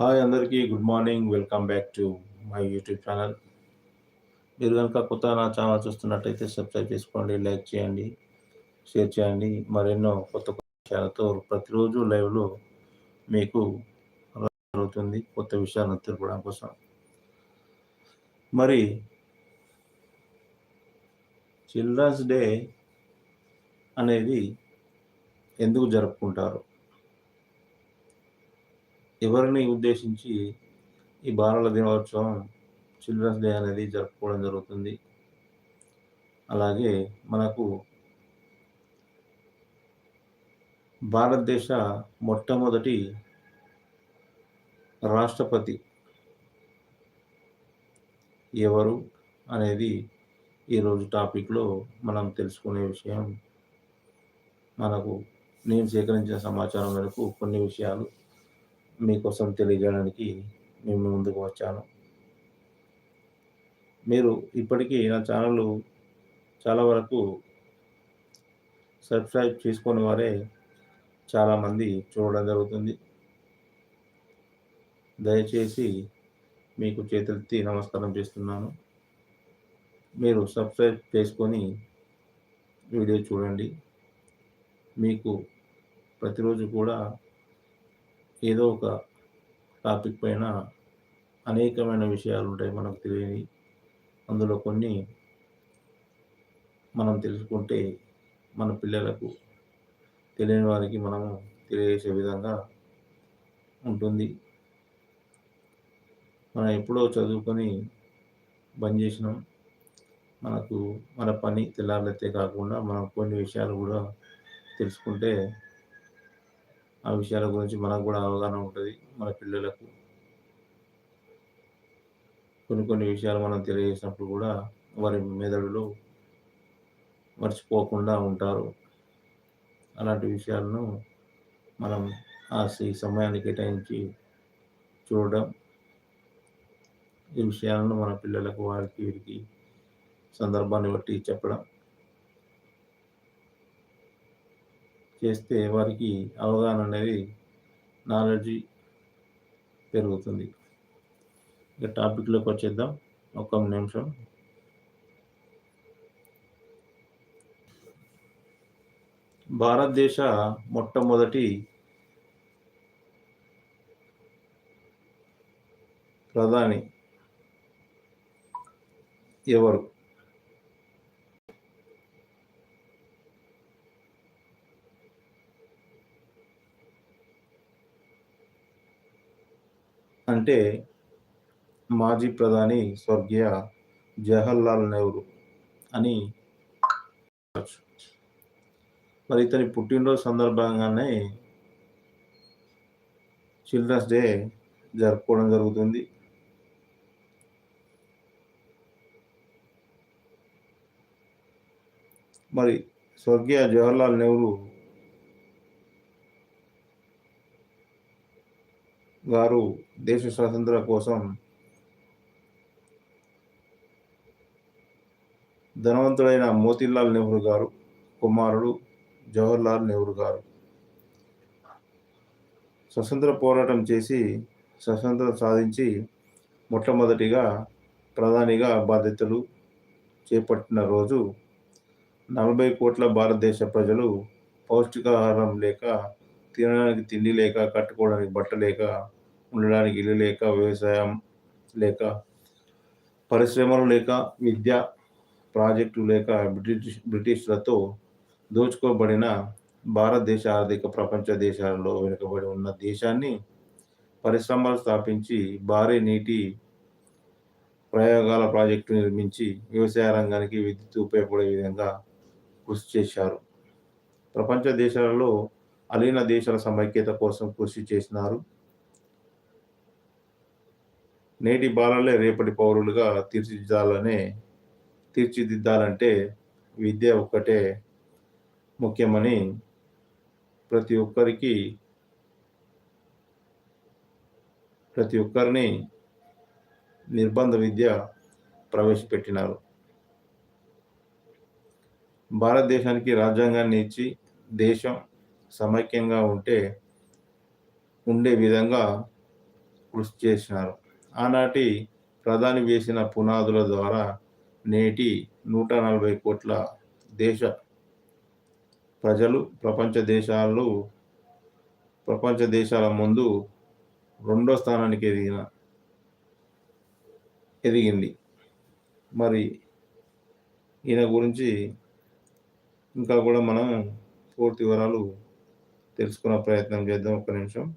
Hi అందరికీ good morning welcome back to my YouTube channel. మీరు కనుక కొత్త నా ఛానల్ చూస్తున్నట్టయితే సబ్స్క్రైబ్ చేసుకోండి లైక్ చేయండి షేర్ చేయండి. మరెన్నో కొత్త కొత్త విషయాలతో ప్రతిరోజు లైవ్లో మీకు జరుగుతుంది కొత్త విషయాలను తెలుపడం కోసం. మరి చిల్డ్రన్స్ డే అనేది ఎందుకు జరుపుకుంటారు? ఎవరిని ఉద్దేశించి ఈ బాలల దినోత్సవం చిల్డ్రన్స్ డే అనేది జరుపుకోవడం జరుగుతుంది. అలాగే మనకు భారతదేశ మొట్టమొదటి రాష్ట్రపతి ఎవరు అనేది ఈరోజు టాపిక్లో మనం తెలుసుకునే విషయం. మనకు నేను సేకరించిన సమాచారం మేరకు కొన్ని విషయాలు మీకోసం తెలియజేయడానికి మేము ముందుకు వచ్చాను. మీరు ఇప్పటికీ నా ఛానల్ చాలా వరకు సబ్స్క్రైబ్ చేసుకుని వారే చాలామంది చూడడం జరుగుతుంది. దయచేసి మీకు చేతులెత్తి నమస్కారం చేస్తున్నాను. మీరు సబ్స్క్రైబ్ చేసుకొని వీడియో చూడండి. మీకు ప్రతిరోజు కూడా ఏదో ఒక టాపిక్ పైన అనేకమైన విషయాలు ఉంటాయి మనకు తెలియని. అందులో కొన్ని మనం తెలుసుకుంటే మన పిల్లలకు తెలియని వారికి మనము తెలియజేసే విధంగా ఉంటుంది. మనం ఎప్పుడో చదువుకొని బంద్ చేసినాం. మనకు మన పని తెల్లారితే కాకుండా మనం కొన్ని విషయాలు కూడా తెలుసుకుంటే ఆ విషయాల గురించి మనకు కూడా అవగాహన ఉంటుంది మన పిల్లలకు. కొన్ని కొన్ని విషయాలు మనం తెలియజేసినప్పుడు కూడా వారి మెదడులో మర్చిపోకుండా ఉంటారు. అలాంటి విషయాలను మనం ఆ ఈ సమయాన్ని కేటాయించి చూడడం ఈ విషయాలను మన పిల్లలకు వారికి వీరికి సందర్భాన్ని బట్టి చెప్పడం చేస్తే వారికి అవగాహన అనేది నాలెడ్జ్ పెరుగుతుంది. ఇక టాపిక్లోకి వచ్చేద్దాం. ఒక్క నిమిషం. భారతదేశ మొట్టమొదటి ప్రధాని ఎవరు? అంటే మాజీ ప్రధాని స్వర్గీయ జవహర్లాల్ నెహ్రూ అని మరి ఇతని పుట్టినరోజు సందర్భంగానే చిల్డ్రన్స్ డే జరుపుకోవడం జరుగుతుంది. మరి స్వర్గీయ జవహర్లాల్ నెహ్రూ గారు దేశ స్వాతంత్ర కోసం ధనవంతుడైన మోతీలాల్ నెహ్రూ గారు కుమారుడు జవహర్లాల్ నెహ్రూ గారు స్వతంత్ర పోరాటం చేసి స్వతంత్రం సాధించి మొట్టమొదటిగా ప్రధానిగా బాధ్యతలు చేపట్టిన రోజు నలభై కోట్ల భారతదేశ ప్రజలు పౌష్టికాహారం లేక తినడానికి తిండి లేక కట్టుకోవడానికి బట్ట లేక ఉండడానికి ఇల్లు లేక వ్యవసాయం లేక పరిశ్రమలు లేక విద్య ప్రాజెక్టు లేక బ్రిటిష్ బ్రిటిష్లతో దోచుకోబడిన భారతదేశ ఆర్థిక ప్రపంచ దేశాలలో వెనుకబడి ఉన్న దేశాన్ని పరిశ్రమలు స్థాపించి భారీ నీటి ప్రయోగాల ప్రాజెక్టు నిర్మించి వ్యవసాయ రంగానికి విద్యుత్ ఉపయోగపడే విధంగా కృషి చేశారు. ప్రపంచ దేశాలలో అలీన దేశాల సమైక్యత కోసం కృషి చేసినారు. నేటి బాలలే రేపటి పౌరులుగా తీర్చిదిద్దాలనే తీర్చిదిద్దాలంటే విద్య ఒక్కటే ముఖ్యమని ప్రతి ఒక్కరికి ప్రతి ఒక్కరిని నిర్బంధ విద్య ప్రవేశపెట్టినారు. భారతదేశానికి రాజ్యాంగాన్ని ఇచ్చి దేశం సమైక్యంగా ఉంటే ఉండే విధంగా కృషి చేసినారు. ఆనాటి ప్రధాని వేసిన పునాదుల ద్వారా నేటి నూట నలభై కోట్ల దేశ ప్రజలు ప్రపంచ దేశాలు ప్రపంచ దేశాల ముందు రెండో స్థానానికి ఎదిగిన ఎదిగింది. మరి ఈయన గురించి ఇంకా కూడా మనం పూర్తి వివరాలు తెలుసుకునే ప్రయత్నం చేద్దాం. ఒక నిమిషం.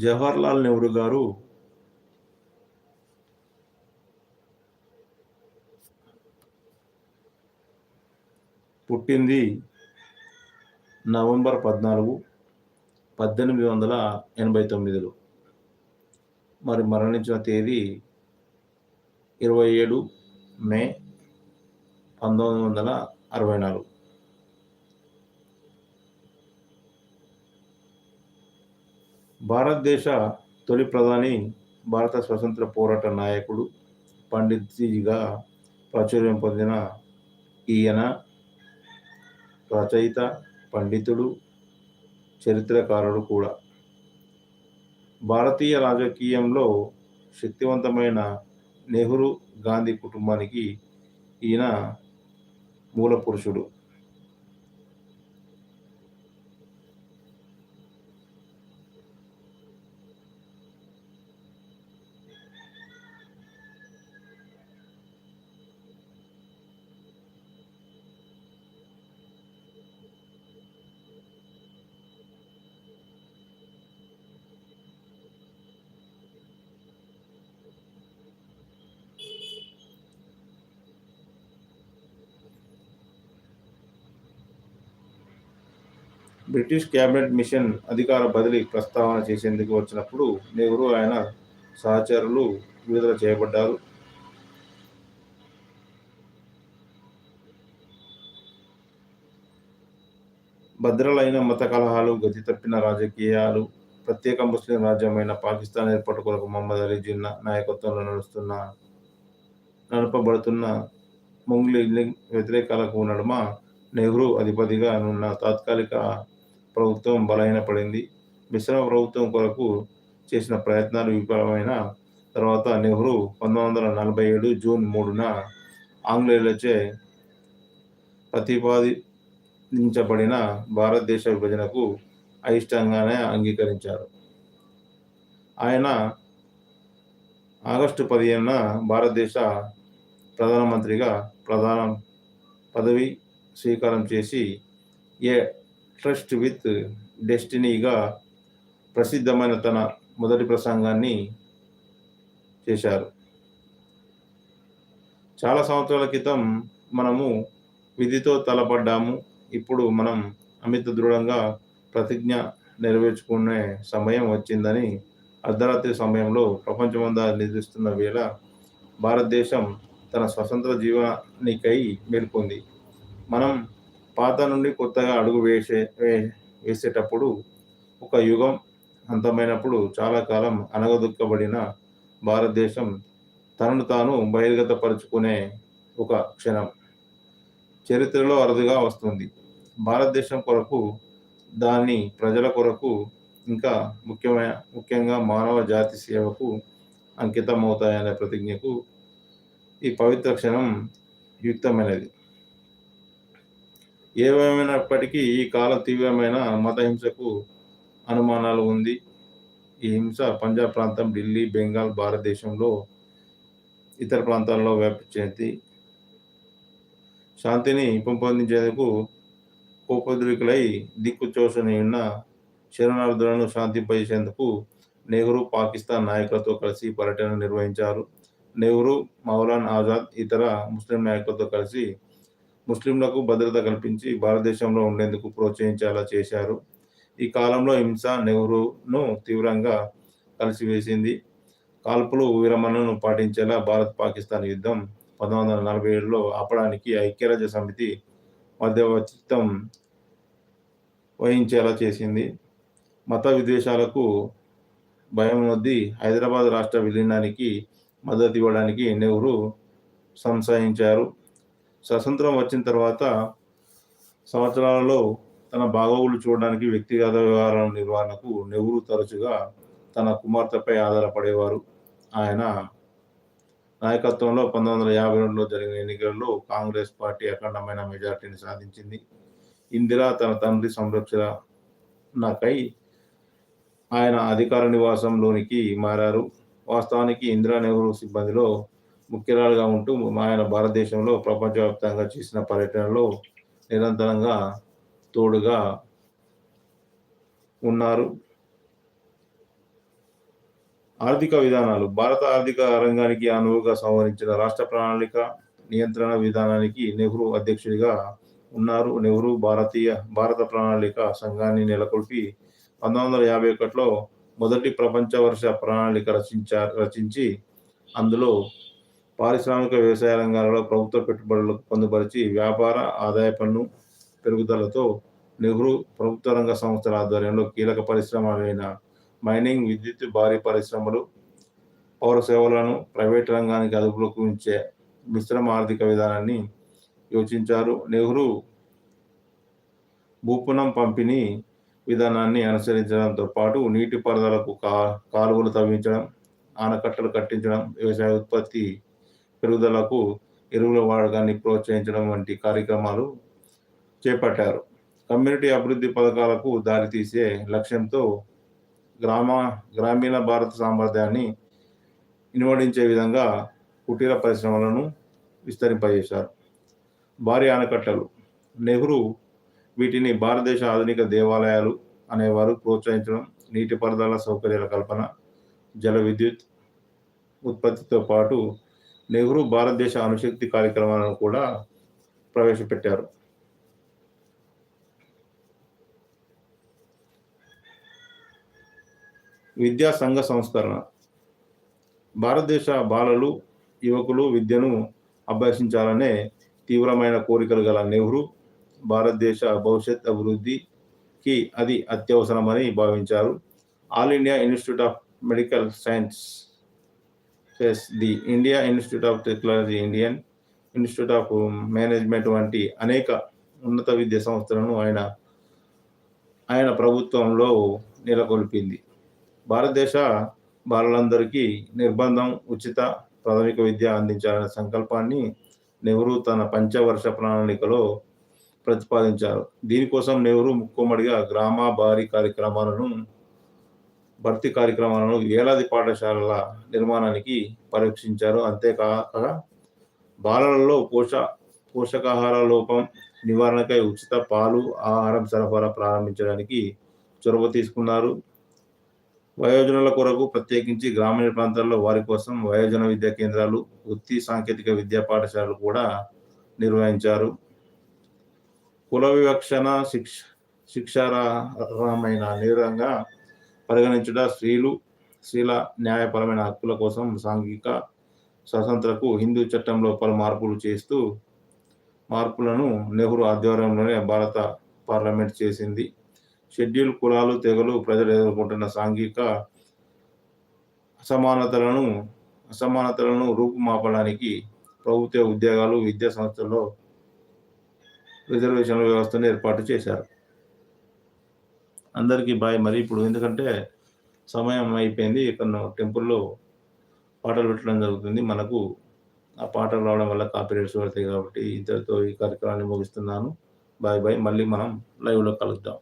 జవహర్లాల్ నెహ్రూ గారు పుట్టింది నవంబర్ పద్నాలుగు పద్దెనిమిది వందల ఎనభై తొమ్మిదిలో. మరి మరణించిన తేదీ ఇరవై ఏడు మే పంతొమ్మిది వందల అరవై నాలుగు. భారతదేశ తొలి ప్రధాని భారత స్వతంత్ర పోరాట నాయకుడు పండిత్జీగా ప్రాచుర్యం పొందిన ఈయన రచయిత పండితుడు చరిత్రకారుడు కూడా. భారతీయ రాజకీయంలో శక్తివంతమైన నెహ్రూ గాంధీ కుటుంబానికి ఈయన మూల పురుషుడు బ్రిటిష్ క్యాబినెట్ మిషన్ అధికార బదిలీ ప్రస్తావన చేసేందుకు వచ్చినప్పుడు నెహ్రూ ఆయన సహచరులు విడుదల చేయబడ్డారు. భద్రలైన మత కలహాలు గతి తప్పిన రాజకీయాలు ప్రత్యేక ముస్లిం రాజ్యమైన పాకిస్తాన్ ఏర్పాటు కొరకు మహమ్మద్ అలీ జిన్నా నాయకత్వంలో నడుస్తున్న నడపబడుతున్న ముంగ్లీ వ్యతిరేకాలకు నడుమ నెహ్రూ అధిపతిగా ఉన్న తాత్కాలిక ప్రభుత్వం బలహీనపడింది. మిశ్రమ ప్రభుత్వం కొరకు చేసిన ప్రయత్నాలు విఫలమైన తర్వాత నెహ్రూ పంతొమ్మిది వందల నలభై ఏడు జూన్ మూడున ఆంగ్లేయులచే ప్రతిపాదించబడిన భారతదేశ విభజనకు అయిష్టంగానే అంగీకరించారు. ఆయన ఆగస్టు పదిహేనున భారతదేశ ప్రధానమంత్రిగా ప్రధాన పదవి స్వీకారం చేసి ఏ ట్రస్ట్ విత్ డెస్టినీగా ప్రసిద్ధమైన తన మొదటి ప్రసంగాన్ని చేశారు. చాలా సంవత్సరాల క్రితం మనము విధితో తలపడ్డాము. ఇప్పుడు మనం అమిత దృఢంగా ప్రతిజ్ఞ నెరవేర్చుకునే సమయం వచ్చిందని అర్ధరాత్రి సమయంలో ప్రపంచమంతా నిద్రిస్తున్న వేళ భారతదేశం తన స్వతంత్ర జీవనానికై మేల్కొంది. మనం పాత నుండి కొత్తగా అడుగు వేసే వేసేటప్పుడు ఒక యుగం అంతమైనప్పుడు చాలా కాలం అనగదొక్కబడిన భారతదేశం తనను తాను బహిర్గతపరుచుకునే ఒక క్షణం. చరిత్రలో అరుదుగా వస్తుంది. భారతదేశం కొరకు దాని ప్రజల కొరకు ఇంకా ముఖ్యమైన ముఖ్యంగా మానవ జాతి సేవకు అంకితమవుతాయనే ప్రతిజ్ఞకు ఈ పవిత్ర క్షణం యుక్తమైనది. ఏమైనప్పటికీ ఈ కాల తీవ్రమైన మత హింసకు అనుమానాలు ఉంది. ఈ హింస పంజాబ్ ప్రాంతం ఢిల్లీ బెంగాల్ భారతదేశంలో ఇతర ప్రాంతాల్లో వ్యాప్తి శాంతిని పెంపొందించేందుకు కోపద్రికులై దిక్కుచోసని ఉన్న శరణార్థులను శాంతింపజేసేందుకు నెహ్రూ పాకిస్తాన్ నాయకులతో కలిసి పర్యటన నిర్వహించారు. నెహ్రూ మౌలాన్ ఆజాద్ ఇతర ముస్లిం నాయకులతో కలిసి ముస్లింలకు భద్రత కల్పించి భారతదేశంలో ఉండేందుకు ప్రోత్సహించేలా చేశారు. ఈ కాలంలో హింస నెహ్రూను తీవ్రంగా కలిసివేసింది. కాల్పులు విరమణను పాటించేలా భారత్ పాకిస్తాన్ యుద్ధం పంతొమ్మిది వందల నలభై ఏడులో ఆపడానికి ఐక్యరాజ్య సమితి మధ్యవర్తిత్వం వహించేలా చేసింది. మత విద్వేషాలకు భయం వద్ది హైదరాబాద్ రాష్ట్ర విలీనానికి మద్దతు ఇవ్వడానికి నెహ్రూ సంశయించారు. స్వతంత్రం వచ్చిన తర్వాత సంవత్సరాలలో తన బాగోగులు చూడడానికి వ్యక్తిగత వ్యవహారాల నిర్వహణకు నెహ్రూ తరచుగా తన కుమార్తెపై ఆధారపడేవారు. ఆయన నాయకత్వంలో పంతొమ్మిది వందల యాభై రెండులో జరిగిన ఎన్నికలలో కాంగ్రెస్ పార్టీ అఖండమైన మెజార్టీని సాధించింది. ఇందిరా తన తండ్రి సంరక్షణకై ఆయన అధికార నివాసంలోనికి మారారు. వాస్తవానికి ఇందిరా నెహ్రూ సిబ్బందిలో ముఖ్యురాలుగా ఉంటూ ఆయన భారతదేశంలో ప్రపంచవ్యాప్తంగా చేసిన పర్యటనలో నిరంతరంగా తోడుగా ఉన్నారు. ఆర్థిక విధానాలు భారత ఆర్థిక రంగానికి అనువుగా సంవరించిన రాష్ట్ర ప్రణాళిక నియంత్రణ విధానానికి నెహ్రూ అధ్యక్షుడిగా ఉన్నారు. నెహ్రూ భారతీయ భారత ప్రణాళిక సంఘాన్ని నెలకొల్పి పంతొమ్మిది వందల యాభై ఒకటిలో మొదటి ప్రపంచ వర్ష ప్రణాళిక రచించారు రచించి అందులో పారిశ్రామిక వ్యవసాయ రంగాలలో ప్రభుత్వ పెట్టుబడులకు పొందుపరిచి వ్యాపార ఆదాయ పన్ను పెరుగుదలతో నెహ్రూ ప్రభుత్వ రంగ సంస్థల ఆధ్వర్యంలో కీలక పరిశ్రమలైన మైనింగ్ విద్యుత్ భారీ పరిశ్రమలు పౌర సేవలను ప్రైవేట్ రంగానికి అదుపులోకి ఉంచే మిశ్రమ ఆర్థిక విధానాన్ని యోచించారు. నెహ్రూ భూపునం పంపిణీ విధానాన్ని అనుసరించడంతో పాటు నీటిపారుదలకు కా కాలువలు తవ్వించడం ఆనకట్టలు కట్టించడం వ్యవసాయ ఉత్పత్తి పెరుగుదలకు ఎరువుల వాడకాన్ని ప్రోత్సహించడం వంటి కార్యక్రమాలు చేపట్టారు. కమ్యూనిటీ అభివృద్ధి పథకాలకు దారితీసే లక్ష్యంతో గ్రామ గ్రామీణ భారత సామర్థ్యాన్ని ఇనుమడించే విధంగా కుటీర పరిశ్రమలను విస్తరింపజేశారు. భారీ ఆనకట్టలు నెహ్రూ వీటిని భారతదేశ ఆధునిక దేవాలయాలు అనేవారు ప్రోత్సహించడం నీటిపారుదల సౌకర్యాల కల్పన జల విద్యుత్ ఉత్పత్తితో పాటు నెహ్రూ భారతదేశ అణుశక్తి కార్యక్రమాలను కూడా ప్రవేశపెట్టారు. విద్యా సంఘ సంస్కరణ. భారతదేశ బాలలు యువకులు విద్యను అభ్యసించాలనే తీవ్రమైన కోరికలు గల నెహ్రూ భారతదేశ భవిష్యత్ అభివృద్ధికి అది అత్యవసరమని భావించారు. All India Institute of Medical Science the India Institute of Technology Indian Institute of Management వంటి అనేక ఉన్నత విద్యా సంస్థలను ఆయన ఆయన ప్రభుత్వంలో నెలకొల్పింది. భారతదేశ బాలలందరికీ నిర్బంధం ఉచిత ప్రాథమిక విద్య అందించాలనే సంకల్పాన్ని నెహ్రూ తన పంచవర్ష ప్రణాళికలో ప్రతిపాదించారు. దీనికోసం నెహ్రూ ముక్కుమ్మడిగా గ్రామ భారీ కార్యక్రమాలను భర్తీ కార్యక్రమాలను వేలాది పాఠశాలల నిర్మాణానికి పరీక్షించారు. అంతేకాక బాలలలో పోష పోషకాహార లోపం నివారణకై ఉచిత పాలు ఆహారం సరఫరా ప్రారంభించడానికి చొరవ తీసుకున్నారు. వయోజనుల కొరకు ప్రత్యేకించి గ్రామీణ ప్రాంతాల్లో వారి కోసం వయోజన విద్యా కేంద్రాలు వృత్తి సాంకేతిక విద్యా పాఠశాలలు కూడా నిర్వహించారు. కుల వివక్షణ శిక్ష శిక్షార్హమైన నేరంగా పరిగణించుట స్త్రీలు స్త్రీల న్యాయపరమైన హక్కుల కోసం సాంఘిక స్వతంత్రకు హిందూ చట్టంలో పలు మార్పులు చేస్తూ మార్పులను నెహ్రూ ఆధ్వర్యంలోనే భారత పార్లమెంట్ చేసింది. షెడ్యూల్ కులాలు తెగలు ప్రజలు ఎదుర్కొంటున్న సాంఘిక అసమానతలను అసమానతలను రూపుమాపడానికి ప్రభుత్వ ఉద్యోగాలు విద్యా సంస్థల్లో రిజర్వేషన్ల వ్యవస్థను ఏర్పాటు చేశారు. అందరికీ బాయ్. మరి ఇప్పుడు ఎందుకంటే సమయం అయిపోయింది. ఇక్కడ టెంపుల్లో పాటలు పెట్టడం జరుగుతుంది. మనకు ఆ పాటలు రావడం వల్ల కాపీరేట్స్ పడతాయి కాబట్టి ఇద్దరితో ఈ కార్యక్రమాన్ని ముగిస్తున్నాను. Bye bye. మళ్ళీ మనం లైవ్లో కలుద్దాం.